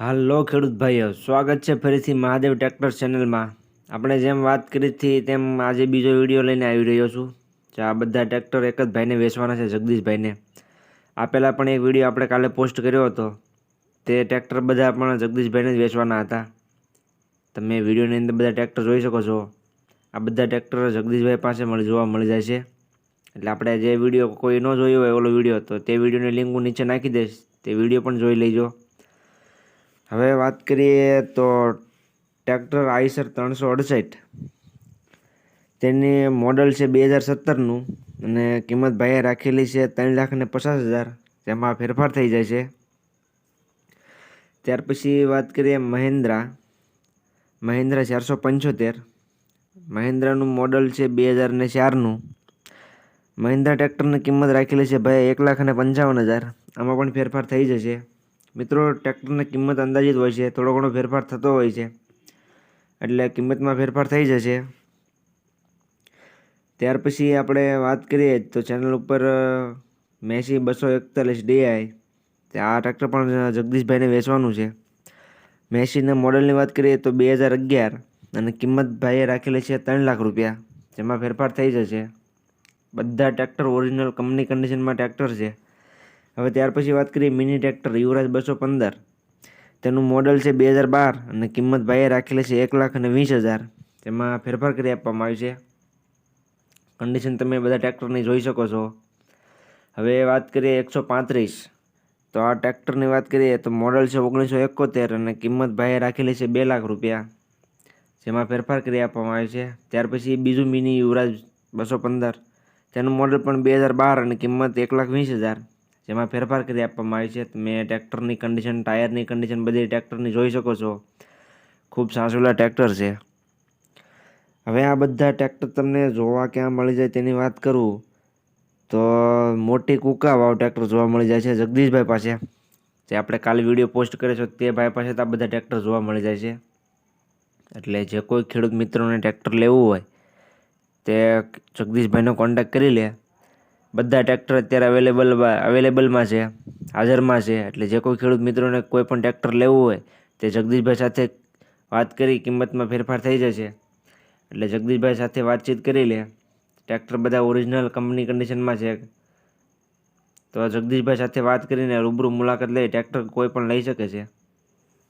હાલો ખેડૂત ભાઈઓ, સ્વાગત છે ફરીથી મહાદેવ ટ્રેક્ટર ચેનલમાં. આપણે જેમ વાત કરી હતી તેમ આજે બીજો વીડિયો લઈને આવી રહ્યો છું, જે આ બધા ટ્રેક્ટર એક જ ભાઈને વેચવાના છે, જગદીશભાઈને. આ પહેલાં પણ એક વીડિયો આપણે કાલે પોસ્ટ કર્યો હતો. તે ટ્રેક્ટર બધા પણ જગદીશભાઈને જ વેચવાના હતા. તમે વિડીયોની અંદર બધા ટ્રેક્ટર જોઈ શકો છો. આ બધા ટ્રેક્ટર જગદીશભાઈ પાસે મળી, જોવા મળી જાય છે. એટલે આપણે જે વીડિયો કોઈ ન જોયો હોય ઓલો વીડિયો, તો તે વિડીયોની લિંક હું નીચે નાખી દઈશ. તે વીડિયો પણ જોઈ લેજો. હવે વાત કરીએ તો ટ્રેક્ટર આઈસર ત્રણસો અડસઠ. તેની મોડલ છે બે હજાર સત્તરનું અને કિંમત ભાઈએ રાખેલી છે ત્રણ લાખ ને પચાસ હજાર તેમાં ફેરફાર થઈ જાય છે. ત્યાર પછી વાત કરીએ મહિન્દ્રા. મહિન્દ્રા ચારસો પંચોતેર. મહિન્દ્રાનું મોડલ છે બે હજાર ને ચારનું. મહિન્દ્રા ટ્રેક્ટરની કિંમત રાખેલી છે ભાઈ એક લાખ અને પંચાવન હજાર, આમાં પણ ફેરફાર થઈ જશે. મિત્રો, ટ્રેક્ટરની કિંમત અંદાજિત હોય છે. થોડો ઘણો ફેરફાર થતો હોય છે. એટલે કિંમતમાં ફેરફાર થઈ જશે. ત્યાર પછી આપણે વાત કરીએ તો ચેનલ ઉપર મેસી બસો એકતાલીસ ડીઆઈ આ ટ્રેક્ટર પણ જગદીશભાઈને વેચવાનું છે. મેસીના મોડલની વાત કરીએ તો બે હજાર અગિયાર અને કિંમત ભાઈએ રાખેલી છે ત્રણ લાખ રૂપિયા. જેમાં ફેરફાર થઈ જશે. બધા ટ્રેક્ટર ઓરિજિનલ કંપની કન્ડિશનમાં ટ્રેક્ટર છે. હવે ત્યાર પછી વાત કરીએ મિની ટ્રેક્ટર યુવરાજ બસો પંદર. તેનું મોડલ છે બે હજાર બાર અને કિંમત ભાઈએ રાખેલી છે એક લાખ અને વીસ હજાર. તેમાં ફેરફાર કરી આપવામાં આવ્યું છે. કન્ડિશન તમે બધા ટ્રેક્ટરની જોઈ શકો છો. હવે વાત કરીએ એકસો પાંત્રીસ. તો આ ટ્રેક્ટરની વાત કરીએ તો મોડલ છે ઓગણીસો એકોતેર અને કિંમત ભાઈએ રાખેલી છે બે લાખ રૂપિયા. જેમાં ફેરફાર કરી આપવામાં આવે છે. ત્યાર પછી બીજું મિની યુવરાજ બસો પંદર. તેનું મોડલ પણ બે હજાર બાર અને કિંમત એક લાખ વીસ હજાર. જેમાં ફેરફાર કરી આપવામાં આવી છે. તમે ટ્રેક્ટરની કન્ડિશન ટાયરની કન્ડિશન બધી ટ્રેક્ટરની જોઈ શકો છો. ખૂબ સાસુલા ટ્રેક્ટર છે. હવે આ બધા ટ્રેક્ટર તમને જોવા ક્યાં મળી જાય તેની વાત કરું, તો મોટી કુકા વાવ ટ્રેક્ટર જોવા મળી જાય છે જગદીશભાઈ પાસે. જે આપણે કાલે વીડિયો પોસ્ટ કર્યો છે તે ભાઈ પાસે તો આ બધા ટ્રેક્ટર જોવા મળી જાય છે. એટલે જે કોઈ ખેડૂત મિત્રોને ટ્રેક્ટર લેવું હોય, તે જગદીશભાઈનો કોન્ટેક્ટ કરી લે. બધા ટ્રેક્ટર અત્યારે અવેલેબલ અવેલેબલમાં છે, હાજરમાં છે. એટલે જે કોઈ ખેડૂત મિત્રોને કોઈ પણ ટ્રેક્ટર લેવું હોય, તે જગદીશભાઈ સાથે વાત કરી, કિંમતમાં ફેરફાર થઈ જશે. એટલે જગદીશભાઈ સાથે વાતચીત કરી લે. ટ્રેક્ટર બધા ઓરિજિનલ કંપની કન્ડિશનમાં છે. તો જગદીશભાઈ સાથે વાત કરીને રૂબરૂ મુલાકાત લઈ ટ્રેક્ટર કોઈ પણ લઈ શકે છે.